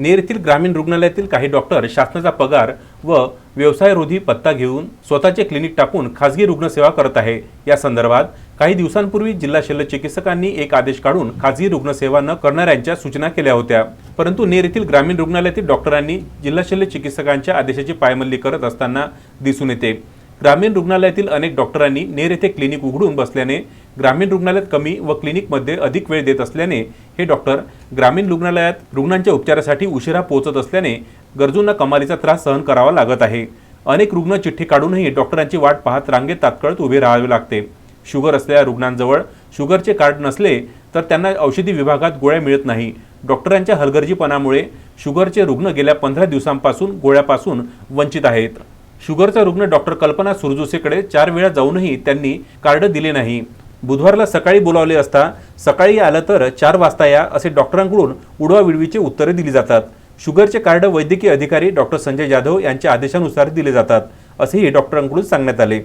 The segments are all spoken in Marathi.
नेर येथील ग्रामीण रुग्णालयातील काही डॉक्टर शासनाचा पगार व व्यवसायरोधी पत्ता घेऊन स्वतःचे क्लिनिक टाकून खासगी रुग्णसेवा करत आहे. या संदर्भात काही दिवसांपूर्वी जिल्हा शल्य चिकित्सकांनी एक आदेश काढून खासगी रुग्णसेवा न करणाऱ्यांच्या सूचना केल्या होत्या. परंतु नेर येथील ग्रामीण रुग्णालयातील डॉक्टरांनी जिल्हा शल्य चिकित्सकांच्या आदेशाची पायमल्ली करत असताना दिसून येते. ग्रामीण रुग्णालयातील अनेक डॉक्टरांनी नेर येथे क्लिनिक उघडून बसल्याने ग्रामीण रुग्णालयात कमी व क्लिनिकमध्ये अधिक वेळ देत असल्याने हे डॉक्टर ग्रामीण रुग्णालयात रुग्णांच्या उपचारासाठी उशिरा पोहोचत असल्याने गरजूंना कमालीचा त्रास सहन करावा लागत आहे. अनेक रुग्ण चिठ्ठी काढूनही डॉक्टरांची वाट पाहत रांगेत तात्काळत उभे राहावे लागते. शुगर असलेल्या रुग्णांजवळ शुगरचे कार्ड नसले तर त्यांना औषधी विभागात गोळ्या मिळत नाही. डॉक्टरांच्या हलगर्जीपणामुळे शुगरचे रुग्ण गेल्या पंधरा दिवसांपासून गोळ्यापासून वंचित आहेत. शुगरचा रुग्ण डॉक्टर कल्पना सुरजुसेकडे चार वेळा जाऊनही त्यांनी कार्ड दिले नाही. बुधवारला सकाळी बोलावले असता सकाळी आलं तर चार वाजता या असे डॉक्टरांकडून उडवाविडवीचे उत्तरे दिली जातात. शुगरचे कार्ड वैद्यकीय अधिकारी डॉक्टर संजय जाधव यांच्या आदेशानुसार दिले जातात असेही डॉक्टरांकडून सांगण्यात आले.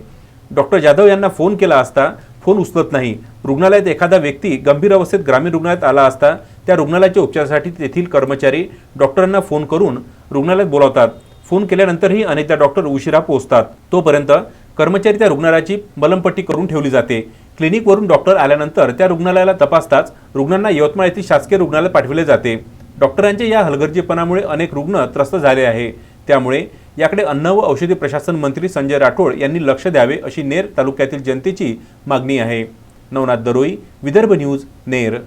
डॉक्टर जाधव यांना फोन केला असता फोन उचलत नाही. रुग्णालयात एखादा व्यक्ती गंभीर अवस्थेत ग्रामीण रुग्णालयात आला असता त्या रुग्णालयाच्या उपचारासाठी तेथील कर्मचारी डॉक्टरांना फोन करून रुग्णालयात बोलावतात. फोन केल्यानंतरही अनेकदा डॉक्टर उशिरा पोहोचतात. तोपर्यंत कर्मचारी त्या रुग्णालयाची मलमपट्टी करून ठेवली जाते. क्लिनिकवरून डॉक्टर आल्यानंतर त्या रुग्णालयाला तपासताच रुग्णांना यवतमाळ येथील शासकीय रुग्णालयात पाठविले जाते. डॉक्टरांच्या या हलगर्जीपणामुळे अनेक रुग्ण त्रस्त झाले आहे. त्यामुळे याकडे अन्न व औषधी प्रशासन मंत्री संजय राठोड यांनी लक्ष द्यावे अशी नेर तालुक्यातील जनतेची मागणी आहे. नवनाथ दरोई विदर्भ न्यूज नेर.